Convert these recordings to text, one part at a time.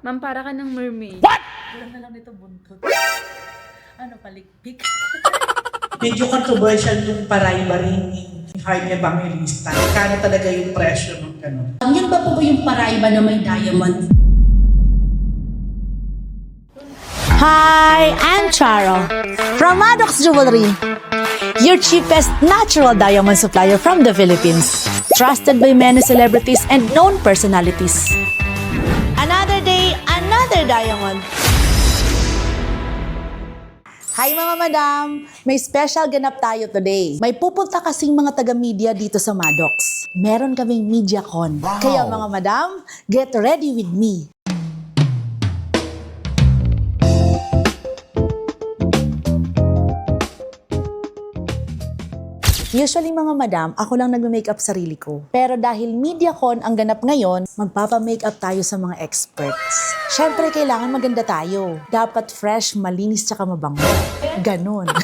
Ma'am, para ka ng mermaid. Kulang na lang nito buntot. Ano, palikpik. Medyo controversial yung parayba rin ni Jaime Evangelista. Kano talaga yung presyo ng gano'n? Ang yan ba po ba yung paraiba na may diamond? Hi, I'm Charo from Maddox Jewelry, your cheapest natural diamond supplier from the Philippines, trusted by many celebrities and known personalities. Diamond. Hi mga madam! May special ganap tayo today. May pupunta kasing mga taga-media dito sa Maddox. Meron kaming MediaCon. Kaya mga madam, get ready with me. Usually mga madam, ako lang nagme-makeup sarili ko. Pero dahil MediaCon ang ganap ngayon, magpapa-makeup tayo sa mga experts. Siyempre, kailangan maganda tayo. Dapat fresh, malinis, tsaka mabango. Ganon.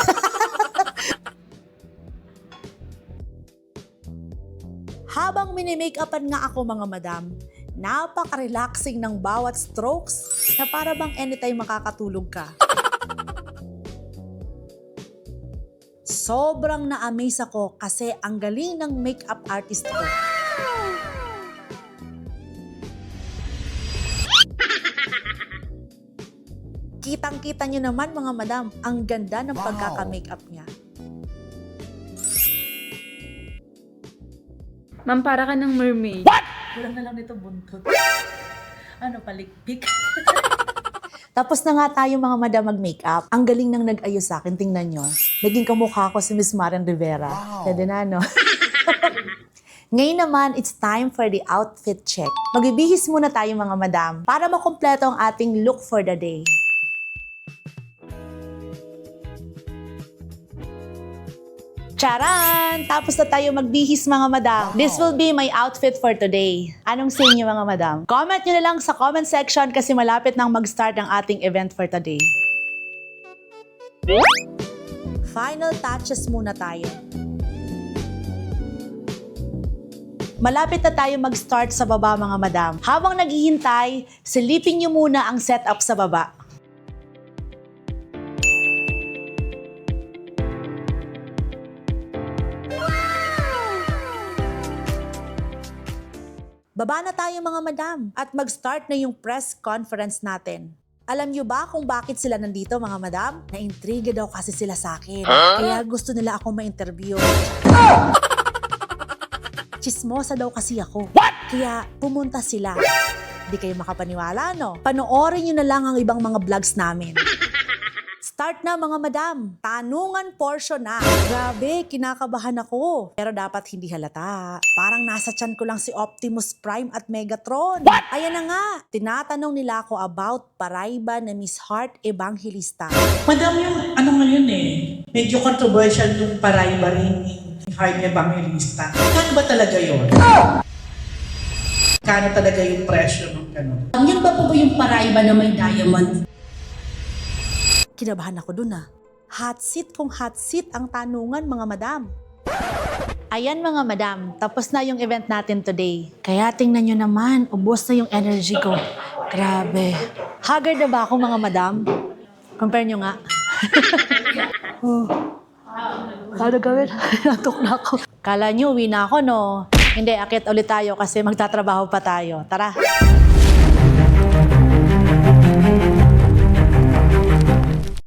Habang mini-makeupan nga ako mga madam, napaka-relaxing ng bawat strokes na para bang anytime makakatulog ka. Sobrang na-amaze ako kasi ang galing ng makeup artist ko. Kitang-kita nyo naman mga madam, ang ganda ng pagkaka-makeup niya. Ma'am, para ka ng mermaid. Kulang na lang nito buntot. Ano, palikpik. Tapos na nga tayo mga madam mag-makeup. Ang galing nang nag-ayos sa akin, tingnan nyo. Naging kamukha ko si Miss Marian Rivera. Pwede na, no? Ngayon naman, it's time for the outfit check. Magbibihis muna tayo mga madam para makumpleto ang ating look for the day. Charan! Tapos na tayo magbihis mga madam. This will be my outfit for today. Anong sa inyo mga madam? Comment nyo na lang sa comment section kasi malapit nang mag-start ang ating event for today. Final touches muna tayo. Malapit na tayo mag-start sa baba mga madam. Habang naghihintay, silipin nyo muna ang setup sa baba. Baba na tayo mga madam at mag-start na yung press conference natin. Alam niyo ba kung bakit sila nandito mga madam? Na-intriga daw kasi sila sa akin. Kaya gusto nila ako ma-interview. Chismosa daw kasi ako. Kaya pumunta sila. Di kayo makapaniwala, no? Panoorin nyo na lang ang ibang mga vlogs namin. Start na mga madam. Tanungan portion na. Grabe, kinakabahan ako. Pero dapat hindi halata. Parang nasa tiyan ko lang si Optimus Prime at Megatron. Ayan na nga. Tinatanong nila ako about paraiba na Miss Heart Evangelista. Madam yung ano ngayon eh, medyo controversial yung parayba rin ni Jaime Evangelista. Kano ba talaga yun? Kano talaga yung presyo ng gano'n? Ang yan ba po ba yung paraiba na may diamond? Kinabahan ako dun ah. Hot seat kung hot seat ang tanungan mga madam. Ayan mga madam, tapos na yung event natin today. Kaya tingnan nyo naman, ubos na yung energy ko. Grabe. Haggard na ba ako mga madam? Compare nyo nga. oh. Paano gawin? Natok na ako. Kala nyo, uwi na ako, no? Hindi, akit ulit tayo kasi magtatrabaho pa tayo. Tara.